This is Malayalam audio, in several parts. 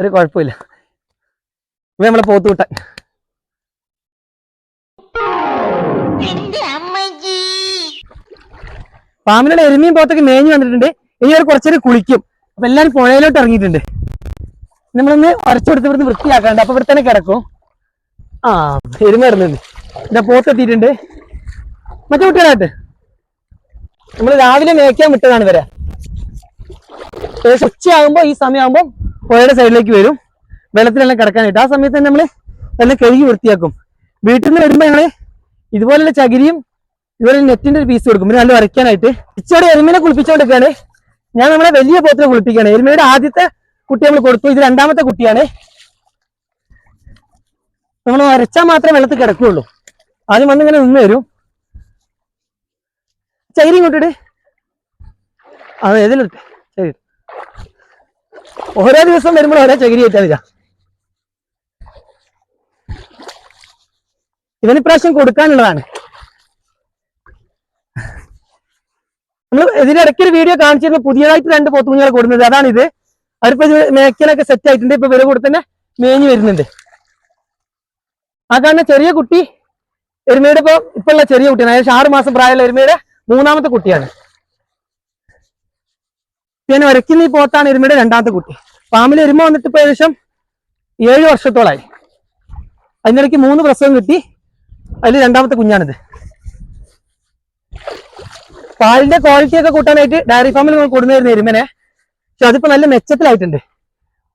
ഒരു കുഴപ്പമില്ല. ഇവ നമ്മളെ പോത്ത് വിട്ടാൻ. പാമ്പിനുള്ള എരുമിയും പോത്തൊക്കെ മേഞ്ഞു വന്നിട്ടുണ്ട്. ഇനി അവർ കുറച്ചേരം കുളിക്കും. അപ്പൊ എല്ലാരും പുഴയിലോട്ട് ഇറങ്ങിയിട്ടുണ്ട്. നമ്മളൊന്ന് ഉരച്ചെടുത്ത് കൊടുത്ത് ഇവിടുന്ന് വൃത്തിയാക്കാണ്ട്. അപ്പൊ ഇവിടെ തന്നെ കിടക്കും. ആ എരുമ ഇറങ്ങുന്നുണ്ട് ഇതാ പോത്ത് എത്തിയിട്ടുണ്ട്. മറ്റേ കുട്ടികളായിട്ട്. നമ്മൾ രാവിലെ മേയ്ക്കാൻ വിട്ടതാണ് ഇവരെ. ഏകദേശം ഉച്ചയാകുമ്പോ ഈ സമയമാകുമ്പോൾ പുഴയുടെ സൈഡിലേക്ക് വരും. വെള്ളത്തിലെല്ലാം കിടക്കാനായിട്ട്. ആ സമയത്ത് തന്നെ നമ്മൾ എല്ലാം കഴുകി വൃത്തിയാക്കും. വീട്ടിൽ നിന്ന് വരുമ്പോൾ ഞങ്ങൾ ഇതുപോലുള്ള ചകിരിയും ഇതുപോലെ നെറ്റിന്റെ ഒരു പീസ് കൊടുക്കും. പിന്നെ നല്ല വരയ്ക്കാനായിട്ട്. ഇച്ചോടെ എരുമിനെ കുളിപ്പിച്ചോണ്ടിരിക്കുകയാണ്. ഞാൻ നമ്മളെ വലിയ പോത്തിനെ കുളിപ്പിക്കുകയാണ്. എരുമയുടെ ആദ്യത്തെ കുട്ടി നമ്മൾ കൊടുത്തു. ഇത് രണ്ടാമത്തെ കുട്ടിയാണ്. നമ്മൾ വരച്ചാൽ മാത്രമേ വെള്ളത്തിൽ കിടക്കുകയുള്ളൂ. ആദ്യം വന്ന് ഇങ്ങനെ നിന്ന് വരും. ചകിരി ഇങ്ങോട്ടിട്ട് അതെ ശരി ഓരോ ദിവസം വരുമ്പോൾ ഓരോ ചകിരി കയറ്റാൻ വരിക. ഇവന് ഇപ്രാവശ്യം കൊടുക്കാനുള്ളതാണ്. നമ്മൾ ഇതിനിടയ്ക്ക് ഒരു വീഡിയോ കാണിച്ചിരുന്നു. പുതിയതായിട്ട് രണ്ട് പോത്തുകുഞ്ഞുങ്ങളെ കൊടുക്കുന്നത്. അതാണ് ഇത്. അവരിപ്പോ ഇത് മേക്കലൊക്കെ സെറ്റ് ആയിട്ടുണ്ട്. ഇപ്പൊ വില കൂടെ തന്നെ മേഞ്ഞു വരുന്നുണ്ട്. ആ കാണുന്ന ചെറിയ കുട്ടി എരുമയുടെ ഇപ്പൊ ഇപ്പൊ ഉള്ള ചെറിയ കുട്ടിയാണ്. ഏകദേശം ആറ് മാസം പ്രായമുള്ള എരുമയുടെ മൂന്നാമത്തെ കുട്ടിയാണ്. പിന്നെ വരയ്ക്കുന്ന ഈ പോത്താണ് എരുമയുടെ രണ്ടാമത്തെ കുട്ടി. ഫാമിൽ എരുമ വന്നിട്ട് ഇപ്പൊ ഏകദേശം ഏഴ് വർഷത്തോളായി. അതിനിടയ്ക്ക് മൂന്ന് പ്രസവം കിട്ടി. അതിൽ രണ്ടാമത്തെ കുഞ്ഞാണിത്. പാലിന്റെ ക്വാളിറ്റി ഒക്കെ കൂട്ടാനായിട്ട് ഡയറി ഫാമിൽ നമ്മൾ കൊടുന്നിരുന്ന എരുമനെ പക്ഷെ അതിപ്പോ നല്ല മെച്ചത്തിലായിട്ടുണ്ട്.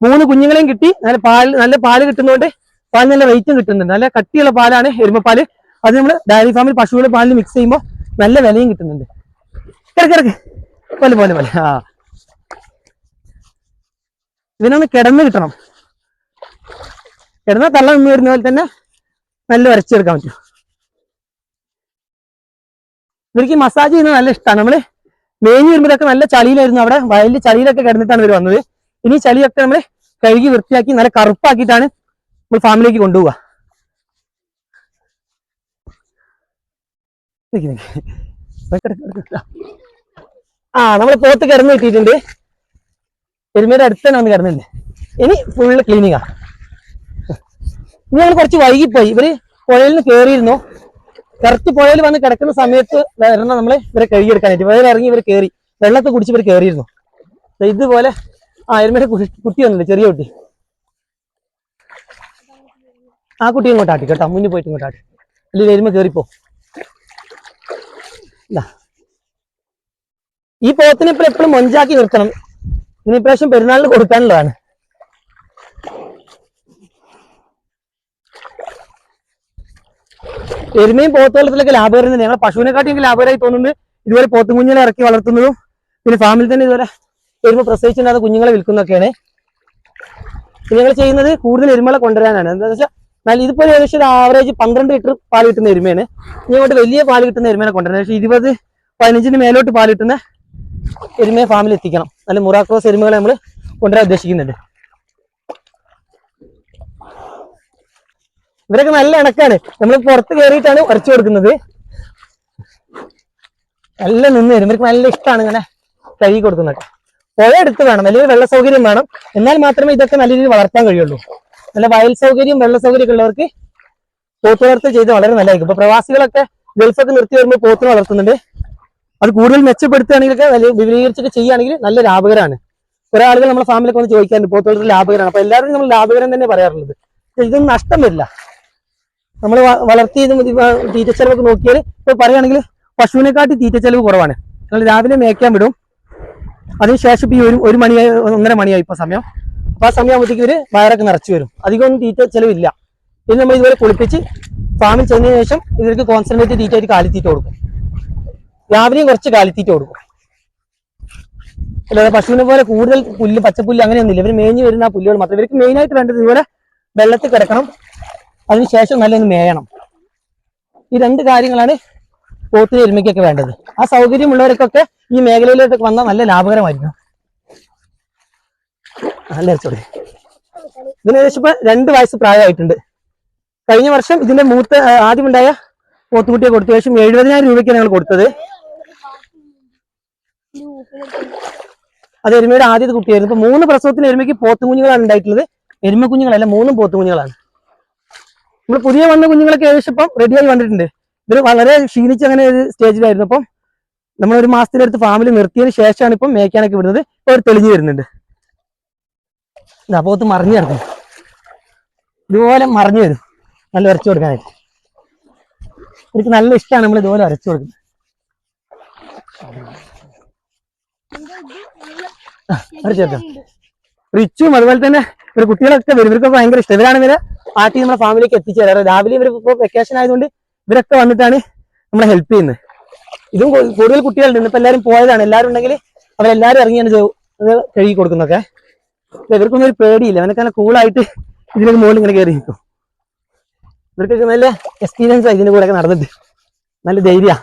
മൂന്ന് കുഞ്ഞുങ്ങളെയും കിട്ടി. നല്ല പാൽ നല്ല പാൽ കിട്ടുന്നതുകൊണ്ട് പാൽ നല്ല വെയിറ്റും കിട്ടുന്നുണ്ട്. നല്ല കട്ടിയുള്ള പാലാണ് എരുമപ്പാൽ അത് നമ്മൾ ഡയറി ഫാമിൽ പശുവിലെ പാലിൽ മിക്സ് ചെയ്യുമ്പോൾ നല്ല വിലയും കിട്ടുന്നുണ്ട്. കിടക്കിടക്ക് കിടക്ക്. പോലെ പോലെ പോലെ. ആ. ഇതിനൊന്ന് കിടന്ന് കിട്ടണം. കിടന്നാൽ തള്ള നിന്ന് വരുന്ന പോലെ തന്നെ നല്ല വരച്ചെടുക്കാൻ പറ്റും. ഇവർക്ക് മസാജ് ചെയ്യുന്നത് നല്ല ഇഷ്ടമാണ് നമ്മൾ മേഞ്ഞു വരുമ്പോഴൊക്കെ നല്ല ചളിയിലായിരുന്നു അവിടെ. വയലിൽ ചളിയിലൊക്കെ കിടന്നിട്ടാണ് ഇവർ വന്നത്. ഇനി ചളിയൊക്കെ നമ്മൾ കഴുകി വൃത്തിയാക്കി നല്ല കറുപ്പാക്കിയിട്ടാണ് നമ്മൾ ഫാമിലേക്ക് കൊണ്ടുപോവുക. ആ നമ്മൾ പോത്ത് കിടന്ന് കിട്ടിയിട്ടുണ്ട്. എരുമയുടെ അടുത്ത് തന്നെ വന്ന് കിടന്നില്ലേ? ഇനി ഫുള്ള് ക്ലീനിങ്ങാ ഇനി ഞങ്ങൾ കുറച്ച് വൈകിപ്പോയി. ഇവർ പുഴയിൽ നിന്ന് കയറിയിരുന്നു കറക്റ്റ് പുഴയിൽ വന്ന് കിടക്കുന്ന സമയത്ത് വരണം നമ്മൾ. ഇവരെ കഴുകിയെടുക്കാനായിട്ട്. പുഴയിൽ ഇറങ്ങി ഇവർ കയറി വെള്ളത്തെ കുടിച്ച് ഇവർ കയറിയിരുന്നു ഇതുപോലെ ആ എരുമയുടെ കുട്ടി വന്നില്ലേ? ചെറിയ കുട്ടി. ആ കുട്ടി ഇങ്ങോട്ട് ആട്ടി കേട്ടോ. മുന്നിൽ പോയിട്ട് ഇങ്ങോട്ട് ആട്ടി അല്ലെങ്കിൽ എരുമ കയറിപ്പോ. ഈ പോത്തിനെ ഇപ്പൊ എപ്പോഴും മൊഞ്ചാക്കി നിർത്തണം. ഇനി ഇപ്രാവശ്യം പെരുന്നാളിന് കൊടുക്കാനുള്ളതാണ്. എരുമയും പോത്തോളത്തിലൊക്കെ വളർത്തലൊക്കെ ലാഭകരം ഞങ്ങൾ പശുവിനെക്കാട്ടി എനിക്ക് ലാഭകരമായി തോന്നുന്നത് ഇതുപോലെ പോത്തും കുഞ്ഞുങ്ങളെ ഇറക്കി വളർത്തുന്നതും പിന്നെ ഫാമിൽ തന്നെ ഇതുപോലെ എരുമ പ്രസവിച്ചിട്ടുണ്ടാകുന്ന കുഞ്ഞുങ്ങളെ വിൽക്കുന്നതൊക്കെയാണ്. പിന്നെ ഞങ്ങൾ ചെയ്യുന്നത് കൂടുതൽ എരുമകളെ കൊണ്ടുവരാനാണ്. എന്താ വെച്ചാൽ നല്ല ഇതിപ്പോൾ ഏകദേശം ആവറേജ് പന്ത്രണ്ട് ലിറ്റർ പാൽ കിട്ടുന്ന എരുമയാണ്. ഇനി അങ്ങോട്ട് വലിയ പാൽ കിട്ടുന്ന എരുമേനെ കൊണ്ടുവരണം പക്ഷേ ഇരുപത് പതിനഞ്ചിന് മേലോട്ട് പാൽ കിട്ടുന്ന എരുമയെ ഫാമിൽ എത്തിക്കണം. നല്ല മുറാക്രോസ് എരുമകളെ നമ്മൾ കൊണ്ടുവരാൻ ഉദ്ദേശിക്കുന്നുണ്ട്. ഇവരൊക്കെ നല്ല ഇണക്കാണ്. നമ്മൾ പുറത്ത് കയറിയിട്ടാണ് ഉരച്ചു കൊടുക്കുന്നത്. നല്ല നിന്ന് വരും. ഇവർക്ക് നല്ല ഇഷ്ടമാണ് ഇങ്ങനെ കഴുകി കൊടുക്കുന്നത് പുഴ എടുത്ത് വേണം. വലിയൊരു വെള്ള സൗകര്യം വേണം. എന്നാൽ മാത്രമേ ഇതൊക്കെ നല്ല രീതിയിൽ വളർത്താൻ കഴിയുള്ളൂ. നല്ല വയൽ സൗകര്യം വെള്ള സൗകര്യം ഉള്ളവർക്ക് പോത്ത് വളർത്തൽ ചെയ്ത് വളരെ നല്ലതായിരിക്കും. ഇപ്പൊ പ്രവാസികളൊക്കെ ഗൾഫൊക്കെ നിർത്തി വരുമ്പോൾ പോത്തിന് വളർത്തുന്നുണ്ട്. അത് കൂടുതൽ മെച്ചപ്പെടുത്തുകയാണെങ്കിലൊക്കെ വിപുലീകരിച്ചൊക്കെ ചെയ്യുകയാണെങ്കിൽ നല്ല ലാഭകരമാണ് കുറെ ആളുകൾ നമ്മുടെ ഫാമിലൊക്കെ വന്ന് ചോദിക്കാറുണ്ട് പോത്തോട്ടത്തിൽ ലാഭകരമാണ് അപ്പൊ എല്ലാവരും നമ്മൾ ലാഭകരം തന്നെ പറയാറുള്ളത്. ഇതൊന്നും നഷ്ടം വരില്ല. നമ്മൾ വളർത്തി തീറ്റ ചെലവൊക്കെ നോക്കിയാൽ ഇപ്പൊ പറയുകയാണെങ്കിൽ പശുവിനെക്കാട്ടി തീറ്റ ചെലവ് കുറവാണ്. നമ്മൾ രാവിലെ മേയ്ക്കാൻ വിടും. അതിനുശേഷം ഇപ്പൊ ഈ ഒരു ഒരു മണിയായി ഒന്നര മണിയായി ഇപ്പൊ സമയം. അപ്പൊ ആ സമയമാകുമ്പോഴത്തേക്ക് ഇവർ വയറൊക്കെ നിറച്ചു വരും. അധികമൊന്നും തീറ്റ ചെലവില്ല ഇനി നമ്മൾ ഇതുവരെ കുളിപ്പിച്ച് ഫാമിൽ ചെന്നതിന് ശേഷം ഇവർക്ക് കോൺസെൻട്രേറ്റ് തീറ്റ ആയിട്ട് കാലിത്തീറ്റ കൊടുക്കും. രാവിലെയും കുറച്ച് കാലിത്തീറ്റ കൊടുക്കും. അല്ലാതെ പശുവിനെ പോലെ കൂടുതൽ പുല്ല് പച്ചപ്പുല്ല് അങ്ങനെയൊന്നുമില്ല. ഇവർ മേഞ്ഞു വരുന്ന ആ പുല്ലുകൾ മാത്രം. ഇവർക്ക് മെയിൻ ആയിട്ട് വേണ്ടത് ഇതുപോലെ വെള്ളത്തിൽ കിടക്കണം. അതിനുശേഷം നല്ലൊന്ന് മേയണം. ഈ രണ്ട് കാര്യങ്ങളാണ് പോത്തിന് എരുമയ്ക്കൊക്കെ വേണ്ടത്. ആ സൗകര്യമുള്ളവർക്കൊക്കെ ഈ മേഖലയിലോട്ടൊക്കെ വന്നാൽ നല്ല ലാഭകരമായിരുന്നു നല്ല ഇതിന് ഏകദേശം ഇപ്പൊ രണ്ട് വയസ്സ് പ്രായമായിട്ടുണ്ട്. കഴിഞ്ഞ വർഷം ഇതിന്റെ മൂത്ത ആദ്യമുണ്ടായ പോത്തുകുട്ടിയെ കൊടുത്തു ഏകദേശം എഴുപതിനായിരം രൂപയ്ക്ക് ഞങ്ങൾ കൊടുത്തത്. അത് എരുമയുടെ ആദ്യത്തെ കുട്ടിയായിരുന്നു ഇപ്പൊ മൂന്ന് പ്രസവത്തിന് എരുമയ്ക്ക് പോത്തും കുഞ്ഞുങ്ങളാണ് ഉണ്ടായിട്ടുള്ളത്. എരുമ കുഞ്ഞുങ്ങളല്ല മൂന്നും പോത്തും കുഞ്ഞുങ്ങളാണ് നമ്മൾ പുതിയ വന്ന കുഞ്ഞുങ്ങളൊക്കെ ഏകദേശം ഇപ്പം റെഡിയായി വന്നിട്ടുണ്ട്. ഇവർ വളരെ ക്ഷീണിച്ച് അങ്ങനെ ഒരു സ്റ്റേജിലായിരുന്നു. അപ്പം നമ്മൾ ഒരു മാസത്തിനടുത്ത് ഫാമിൽ നിർത്തിയതിന് ശേഷമാണ് ഇപ്പം മേയ്ക്കാനൊക്കെ വിടുന്നത്. ഇപ്പൊ അവർ തെളിഞ്ഞു വരുന്നുണ്ട്. ഇതാ പോത്ത് മറിഞ്ഞു കിടക്കും ഇതുപോലെ മറിഞ്ഞു വരും. നല്ല വരച്ചു കൊടുക്കാനായിട്ട്. എനിക്ക് നല്ല ഇഷ്ടമാണ് നമ്മൾ ഇതുപോലെ വരച്ചു കൊടുക്കുന്നത്. കൊടുക്കാം റിച്ചും അതുപോലെ തന്നെ ഇവർ കുട്ടികളൊക്കെ വരും. ഇവർക്ക് ഭയങ്കര ഇഷ്ടം. ഇവരാണ് ഇവരെ പാർട്ടി നമ്മുടെ ഫാമിലിക്ക് എത്തിച്ചു തരാറ് രാവിലെ ഇവർ ഇപ്പോൾ വെക്കേഷൻ ആയതുകൊണ്ട് ഇവരൊക്കെ വന്നിട്ടാണ് നമ്മളെ ഹെൽപ്പ് ചെയ്യുന്നത് ഇതും കൂടുതൽ കുട്ടികളുണ്ട്. ഇന്നിപ്പോ എല്ലാവരും പോയതാണ്. എല്ലാവരും ഉണ്ടെങ്കിൽ അവരെല്ലാരും ഇറങ്ങിയാണ് കഴുകി കൊടുക്കുന്നൊക്കെ ഇവർക്കൊന്നും ഒരു പേടിയില്ല. അവനൊക്കെ നല്ല കൂളായിട്ട് ഇതിനൊക്കെ മുകളിൽ ഇങ്ങനെ കയറി നിൽക്കും. ഇവർക്കൊക്കെ നല്ല എക്സ്പീരിയൻസ് ഇതിന്റെ കൂടെ ഒക്കെ നടന്നിട്ട്. നല്ല ധൈര്യ.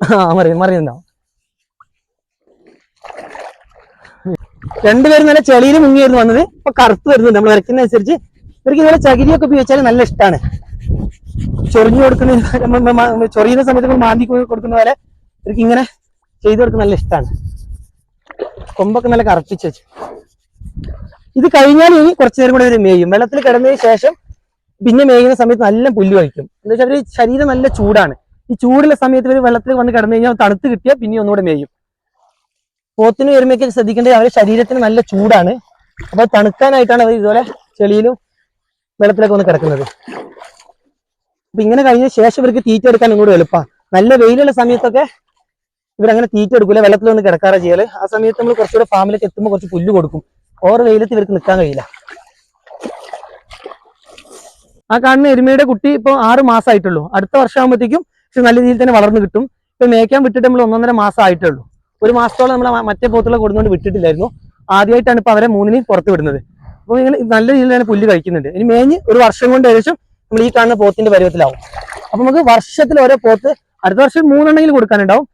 ആ മറിയും മറിയുന്നുണ്ടാവും രണ്ടുപേരും നല്ല ചെളിയിൽ മുങ്ങിയായിരുന്നു വന്നത്. ഇപ്പൊ കറുത്ത് വരുന്നുണ്ട്. നമ്മൾ വരയ്ക്കുന്ന അനുസരിച്ച് ഇവർക്ക് ഇതുപോലെ ചകിരിയൊക്കെ ഉപയോഗിച്ചാൽ നല്ല ഇഷ്ടമാണ്. ചൊറിഞ്ഞു കൊടുക്കുന്ന ചൊറിയുന്ന സമയത്ത് നമ്മൾ മാന്തി കൊടുക്കുന്ന പോലെ ഇവർക്ക് ഇങ്ങനെ ചെയ്തു കൊടുക്കുന്ന നല്ല ഇഷ്ടമാണ്. കൊമ്പൊക്കെ നല്ല കറപ്പിച്ച് വെച്ചു. ഇത് കഴിഞ്ഞാൽ ഇനി കുറച്ചു നേരം കൂടെ ഇവർ മേയും. വെള്ളത്തിൽ കിടന്നതിന് ശേഷം പിന്നെ മേയുന്ന സമയത്ത് നല്ല പുല്ല് കഴിക്കും. എന്താ വെച്ചാൽ അവർ ശരീരം നല്ല ചൂടാണ്. ഈ ചൂടുള്ള സമയത്ത് ഇവർ വെള്ളത്തിൽ വന്ന് കിടന്നു കഴിഞ്ഞാൽ തണുത്ത് കിട്ടിയാൽ പിന്നെ ഒന്നുകൂടെ മേയും. പോത്തിന് വരുമ്പോഴേക്ക് ശ്രദ്ധിക്കേണ്ടത് അവരുടെ ശരീരത്തിന് നല്ല ചൂടാണ്. അപ്പൊ തണുക്കാനായിട്ടാണ് അവർ ഇതുപോലെ ചെളിയിലും വെള്ളത്തിലൊക്കെ വന്ന് കിടക്കുന്നത്. അപ്പൊ ഇങ്ങനെ കഴിഞ്ഞ ശേഷം ഇവർക്ക് തീറ്റ എടുക്കാൻ ഇങ്ങോട്ട് എളുപ്പമാണ് നല്ല വെയിലുള്ള സമയത്തൊക്കെ ഇവരങ്ങനെ തീറ്റ എടുക്കില്ല വെള്ളത്തിൽ വന്ന് കിടക്കാറ ചെയ്യൽ. ആ സമയത്ത് നമ്മൾ കുറച്ചുകൂടെ ഫാമിലേക്ക് എത്തുമ്പോൾ കുറച്ച് പുല്ല് കൊടുക്കും. ഓവർ വെയിലത്ത് ഇവർക്ക് നിൽക്കാൻ കഴിയില്ല. ആ കാണുന്ന എരുമയുടെ കുട്ടി ഇപ്പോൾ ആറ് മാസമായിട്ടുള്ളൂ. അടുത്ത വർഷം ആകുമ്പോഴത്തേക്കും പക്ഷെ നല്ല രീതിയിൽ തന്നെ വളർന്നു കിട്ടും. ഇപ്പൊ മേയ്ക്കാൻ വിട്ടിട്ട് നമ്മൾ ഒന്നൊന്നര മാസം ആയിട്ടുള്ളൂ ഒരു മാസത്തോളം നമ്മൾ മറ്റേ പോത്തുകളെ കൊടുന്നുകൊണ്ട് വിട്ടിട്ടില്ലായിരുന്നു. ആദ്യമായിട്ടാണ് ഇപ്പൊ അവരെ മൂന്നിനെയും പുറത്ത് വിടുന്നത്. അപ്പോൾ നിങ്ങൾ നല്ല രീതിയിൽ തന്നെ പുല്ല് കഴിക്കുന്നുണ്ട്. ഇനി മേഞ്ഞ് ഒരു വർഷം കൊണ്ട് ഏകദേശം നമ്മൾ ഈ കാണുന്ന പോത്തിന്റെ പരുവത്തിലാവും. അപ്പൊ നമുക്ക് വർഷത്തിൽ ഓരോ പോത്ത് അടുത്ത വർഷം മൂന്നെണ്ണെങ്കിലും കൊടുക്കാനുണ്ടാവും.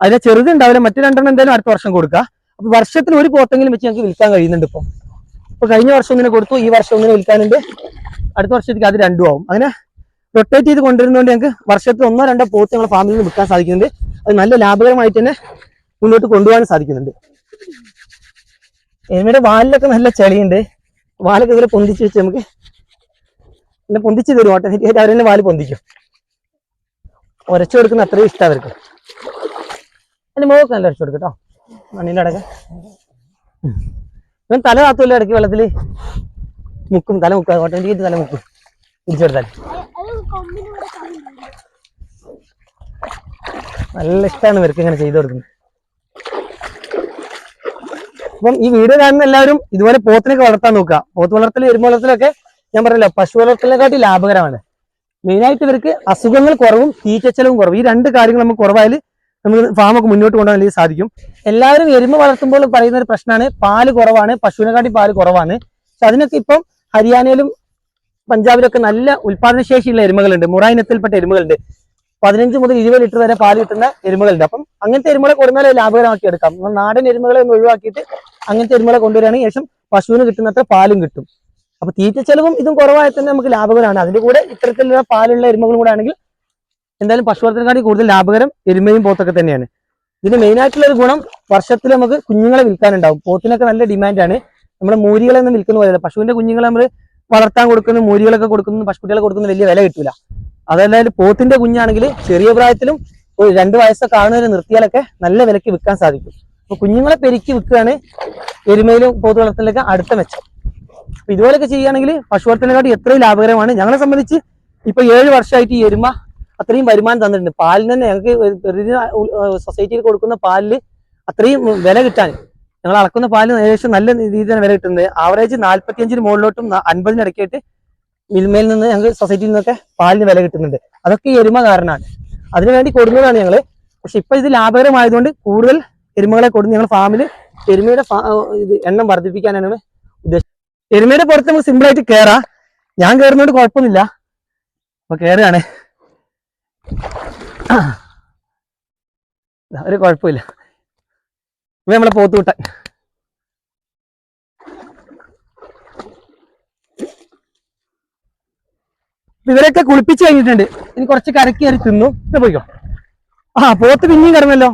അതിനെ ചെറുത് ഉണ്ടാവില്ല മറ്റു രണ്ടെണ്ണം എന്തായാലും അടുത്ത വർഷം കൊടുക്കുക അപ്പൊ വർഷത്തിൽ ഒരു പോത്തെങ്കിലും വെച്ച് ഞങ്ങൾക്ക് വിൽക്കാൻ കഴിയുന്നുണ്ട് ഇപ്പം. അപ്പൊ കഴിഞ്ഞ വർഷം ഒന്നിനെ കൊടുത്തു ഈ വർഷം ഒന്നിനെ വിൽക്കാനുണ്ട്. അടുത്ത വർഷത്തേക്ക് അത് രണ്ടും ആവും. അങ്ങനെ റൊട്ടേറ്റ് ചെയ്ത് കൊണ്ടുവരുന്നതുകൊണ്ട് ഞങ്ങൾക്ക് വർഷത്തിൽ ഒന്നോ രണ്ടോ പോത്ത് ഞങ്ങളുടെ ഫാമിൽ നിന്ന് വിൽക്കാൻ സാധിക്കുന്നുണ്ട്. അത് നല്ല ലാഭകരമായിട്ട് തന്നെ മുന്നോട്ട് കൊണ്ടുപോകാൻ സാധിക്കുന്നുണ്ട്. എരുമയുടെ വാലിലൊക്കെ നല്ല ചെളിയുണ്ട്. വാലൊക്കെ ഇതിൽ പൊന്തിച്ച് വെച്ച് നമുക്ക് പിന്നെ പൊന്തിച്ച് തരും ഓട്ടോമാറ്റിക്കായിട്ട് അവർ വാൽ പൊന്തിക്കും. ഉരച്ചു കൊടുക്കുന്ന അത്രയും ഇഷ്ടം അവർക്ക്. അതിന്റെ മുഖമൊക്കെ നല്ല ഉരച്ചു കൊടുക്കും കേട്ടോ. മണ്ണിന്റെ അടക്കം. ഇവൻ തല താത്തൂല്ല ഇടയ്ക്ക് വെള്ളത്തിൽ മുക്കും തല മുക്കും. ഓട്ടോമാറ്റിക്കായിട്ട് തല മുക്കും. തിരിച്ചെടുത്താൽ നല്ല ഇഷ്ടമാണ് ഇവർക്ക് ഇങ്ങനെ ചെയ്തു കൊടുക്കുന്നത്. അപ്പം ഈ വീഡിയോ കാണുന്ന എല്ലാവരും ഇതുപോലെ പോത്തിനൊക്കെ വളർത്താൻ നോക്കുക. പോത്ത് വളർത്തൽ എരുമ വളർത്തലൊക്കെ ഞാൻ പറഞ്ഞല്ലോ പശു വളർത്തലിനെക്കാട്ടി ലാഭകരമാണ്. മെയിനായിട്ട് ഇവർക്ക് അസുഖങ്ങൾ കുറവും തീറ്റച്ചെലവും കുറവും. ഈ രണ്ട് കാര്യങ്ങൾ നമുക്ക് കുറവായാൽ നമുക്ക് ഫാമൊക്കെ മുന്നോട്ട് കൊണ്ടുപോകാൻ സാധിക്കും. എല്ലാവരും എരുമ വളർത്തുമ്പോൾ പറയുന്ന ഒരു പ്രശ്നമാണ് പാൽ കുറവാണ് പശുവിനെക്കാട്ടി പാൽ കുറവാണ്. പക്ഷെ അതിനൊക്കെ ഇപ്പം ഹരിയാനയിലും പഞ്ചാബിലൊക്കെ നല്ല ഉൽപാദനശേഷിയുള്ള എരുമകളുണ്ട് മുറ ഇനത്തിൽപ്പെട്ട എരുമകളുണ്ട്. പതിനഞ്ച് മുതൽ ഇരുപത് ലിറ്റർ വരെ പാൽ കിട്ടുന്ന എരുമകളുണ്ട്. അപ്പം അങ്ങനത്തെ എരുമകളെ കൊടുന്നാലേ ലാഭകരമാക്കി എടുക്കാം. നാടൻ എരുമകളെ ഒന്ന് ഒഴിവാക്കിയിട്ട് അങ്ങനത്തെ എരുമകളെ കൊണ്ടുവരികയാണെങ്കിൽ ശേഷം പശുവിന് കിട്ടുന്നത്ര പാലും കിട്ടും. അപ്പൊ തീറ്റ ചെലവും ഇതും കുറവായി തന്നെ നമുക്ക് ലാഭകരമാണ്. അതിന്റെ കൂടെ ഇത്തരത്തിലുള്ള പാലുള്ള എരുമകളും കൂടെ ആണെങ്കിൽ എന്തായാലും പശു വളർത്തലിനെക്കാട്ടി കൂടുതൽ ലാഭകരം എരുമയും പോത്തൊക്കെ തന്നെയാണ്. ഇതിന് മെയിൻ ആയിട്ടുള്ള ഒരു ഗുണം വർഷത്തിൽ നമുക്ക് കുഞ്ഞുങ്ങളെ വിൽക്കാനുണ്ടാവും. പോത്തിനൊക്കെ നല്ല ഡിമാൻഡാണ്. നമ്മുടെ മൂരികളെ ഒന്നും വിൽക്കുന്ന പോലെയല്ല. പശുവിന്റെ കുഞ്ഞുങ്ങളെ നമ്മൾ വളർത്താൻ കൊടുക്കുന്ന മൂരികളൊക്കെ കൊടുക്കുന്ന പശുക്കുട്ടികളെ കൊടുക്കുന്ന വലിയ വില കിട്ടൂല. അതല്ലാതെ പോത്തിന്റെ കുഞ്ഞാണെങ്കിൽ ചെറിയ പ്രായത്തിലും ഒരു രണ്ട് വയസ്സൊക്കെ ആകുന്നവരെ നിർത്തിയാലൊക്കെ നല്ല വിലക്ക് വിൽക്കാൻ സാധിക്കും. അപ്പൊ കുഞ്ഞുങ്ങളെ പെരുക്കി വിൽക്കുകയാണ് എരുമയിലും പോത്ത് വളർത്തലൊക്കെ അടുത്ത മെച്ചം. അപ്പൊ ഇതുപോലൊക്കെ ചെയ്യുകയാണെങ്കിൽ പശു വളർത്തലിനെക്കാട്ടി എത്രയും ലാഭകരമാണ്. ഞങ്ങളെ സംബന്ധിച്ച് ഇപ്പൊ ഏഴ് വർഷമായിട്ട് ഈ എരുമ അത്രയും വരുമാനം തന്നിട്ടുണ്ട്. പാലിന് തന്നെ ഞങ്ങൾക്ക് സൊസൈറ്റിയിൽ കൊടുക്കുന്ന പാലിൽ അത്രയും വില കിട്ടാൻ. ഞങ്ങൾ അളക്കുന്ന പാലിന് ഏകദേശം നല്ല രീതിയിൽ തന്നെ വില കിട്ടുന്നത് ആവറേജ് നാൽപ്പത്തിയഞ്ചിന് മുകളിലോട്ടും ന- അൻപതിന് ഇടയ്ക്കായിട്ട് മിൽമയിൽ നിന്ന് ഞങ്ങൾക്ക് സൊസൈറ്റിയിൽ നിന്നൊക്കെ പാലിന് വില കിട്ടുന്നുണ്ട്. അതൊക്കെ ഈ എരുമ കാരണമാണ് അതിനുവേണ്ടി കൊടുക്കുന്നതാണ് ഞങ്ങൾ പക്ഷെ ഇപ്പൊ ഇത് ലാഭകരമായതുകൊണ്ട് കൂടുതൽ എരുമകളെ കൊടുത്ത് ഞങ്ങൾ ഫാമിൽ എരുമയുടെ ഇത് എണ്ണം വർദ്ധിപ്പിക്കാനാണ് ഉദ്ദേശിച്ചത്. എരുമയുടെ പുറത്ത് നമുക്ക് സിമ്പിൾ ആയിട്ട് കയറാം ഞാൻ കയറുന്നതുകൊണ്ട് കുഴപ്പമൊന്നുമില്ല. അപ്പൊ കയറുകയാണ് ഒരു കുഴപ്പമില്ല. നമ്മളെ പോത്ത് ഇവരൊക്കെ കുളിപ്പിച്ച് കഴിഞ്ഞിട്ടുണ്ട്. ഇനി കുറച്ച് കരക്കി കയറി തിന്നു. പോയിക്കോ. ആ പോത്ത് പിന്നെയും കിടന്നല്ലോ.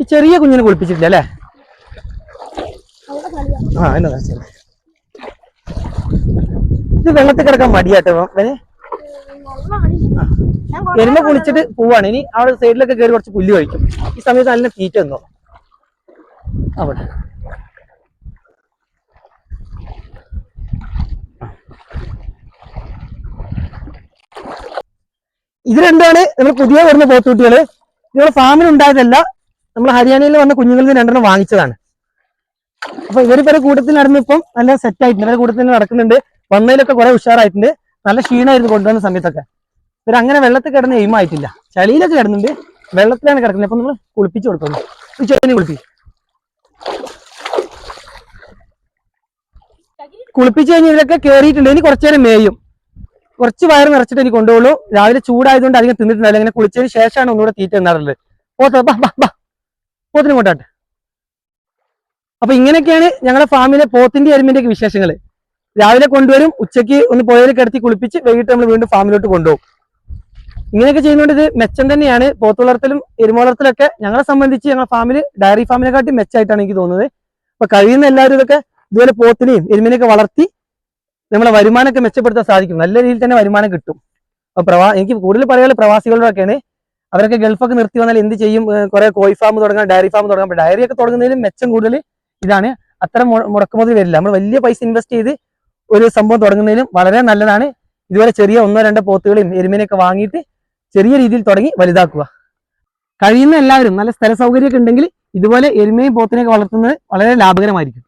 ഈ ചെറിയ കുഞ്ഞിനെ കുളിപ്പിച്ചിട്ടില്ല അല്ലേ? ആ എന്നാ ഇത് വെള്ളത്തിൽ കിടക്കാൻ മടിയാട്ടോ എരുമ കുളിച്ചിട്ട് പോവാണ്. ഇനി അവിടെ സൈഡിലൊക്കെ കയറി കുറച്ച് പുല്ല് കഴിക്കും. ഈ സമയത്ത് നല്ല തീറ്റ തന്നോ. അവിടെ. ഇത് രണ്ടാണ് നമ്മൾ പുതിയ വരുന്ന പോത്തുകുട്ടികൾ ഇവരുടെ ഫാമിൽ ഉണ്ടായതല്ല നമ്മൾ ഹരിയാനയിൽ വന്ന കുഞ്ഞുങ്ങളിൽ നിന്ന് രണ്ടെണ്ണം വാങ്ങിച്ചതാണ്. അപ്പൊ ഇവർ ഇവരെ കൂട്ടത്തിൽ നടന്ന് ഇപ്പം നല്ല സെറ്റ് ആയിട്ടുണ്ട് ഇവരുടെ കൂട്ടത്തിൽ നടക്കുന്നുണ്ട്. വന്നതിലൊക്കെ കുറെ ഉഷാറായിട്ടുണ്ട്. നല്ല ക്ഷീണമായിരുന്നു കൊണ്ടുവന്ന സമയത്തൊക്കെ. ഇവർ അങ്ങനെ വെള്ളത്തിൽ കിടന്ന് എയിം ആയിട്ടില്ല. ചളിയിലൊക്കെ കിടന്നുണ്ട്. വെള്ളത്തിലാണ് കിടക്കുന്നത്. അപ്പൊ നമ്മൾ കുളിപ്പിച്ചു കൊടുക്കുന്നു. ഈ ചെറിയ കുളിപ്പി. കുളിപ്പിച്ചു കഴിഞ്ഞ് ഇവരൊക്കെ കയറിയിട്ടുണ്ട് ഇനി കുറച്ചു നേരം മേയും. കുറച്ച് വയറ് നിറച്ചിട്ട് എനിക്ക് കൊണ്ടുപോകുള്ളൂ രാവിലെ ചൂടായതുകൊണ്ട് അധികം തിന്നിട്ടുണ്ടാവില്ല. അങ്ങനെ കുളിച്ചതിന് ശേഷമാണ് ഒന്നുകൂടെ തീറ്റ തിന്നാറുള്ളത്. പോത്ത പോത്തിന് കൊണ്ടാട്ടെ. അപ്പൊ ഇങ്ങനെയൊക്കെയാണ് ഞങ്ങളുടെ ഫാമിലെ പോത്തിന്റെ എരുമിന്റെ വിശേഷങ്ങൾ രാവിലെ കൊണ്ടുവരും ഉച്ചയ്ക്ക് ഒന്ന് പുഴയിൽ കിടത്തി കുളിപ്പിച്ച് വൈകിട്ട് നമ്മൾ വീണ്ടും ഫാമിലോട്ട് കൊണ്ടുപോകും. ഇങ്ങനെയൊക്കെ ചെയ്യുന്നതുകൊണ്ട് ഇത് മെച്ചം തന്നെയാണ്. പോത്ത് വളർത്തലും എരുമ വളർത്തലൊക്കെ ഞങ്ങളെ സംബന്ധിച്ച് ഞങ്ങളുടെ ഫാമിൽ ഡയറി ഫാമിനെക്കാട്ടി മെച്ചമായിട്ടാണ് എനിക്ക് തോന്നുന്നത്. അപ്പൊ കഴിയുന്ന എല്ലാവരും ഇതൊക്കെ ഇതുപോലെ പോത്തിനെയും എരുമിനെയൊക്കെ വളർത്തി നമ്മളെ വരുമാനമൊക്കെ മെച്ചപ്പെടുത്താൻ സാധിക്കും. നല്ല രീതിയിൽ തന്നെ വരുമാനം കിട്ടും. അപ്പൊ പ്രവാ എനിക്ക് കൂടുതൽ പറയാനുള്ള പ്രവാസികളോടൊക്കെയാണ്. അവരൊക്കെ ഗൾഫൊക്കെ നിർത്തി വന്നാൽ എന്ത് ചെയ്യും? കുറെ കോഴി ഫാം തുടങ്ങാം ഡയറി ഫാം തുടങ്ങാം ഡയറി ഒക്കെ തുടങ്ങുന്നതിലും മെച്ചം കൂടുതൽ ഇതാണ്. അത്ര മുടക്കുമതി വരില്ല. നമ്മൾ വലിയ പൈസ ഇൻവെസ്റ്റ് ചെയ്ത് ഒരു സംഭവം തുടങ്ങുന്നതിലും വളരെ നല്ലതാണ്. ഇതുവരെ ചെറിയ ഒന്നോ രണ്ടോ പോത്തുകളെയും എരുമിനെയൊക്കെ വാങ്ങിയിട്ട് ചെറിയ രീതിയിൽ തുടങ്ങി വലുതാക്കുക. കഴിയുന്ന എല്ലാവരും നല്ല സ്ഥല സൗകര്യമൊക്കെ ഉണ്ടെങ്കിൽ ഇതുപോലെ എരുമയും പോത്തിനെയൊക്കെ വളർത്തുന്നത് വളരെ ലാഭകരമായിരിക്കും.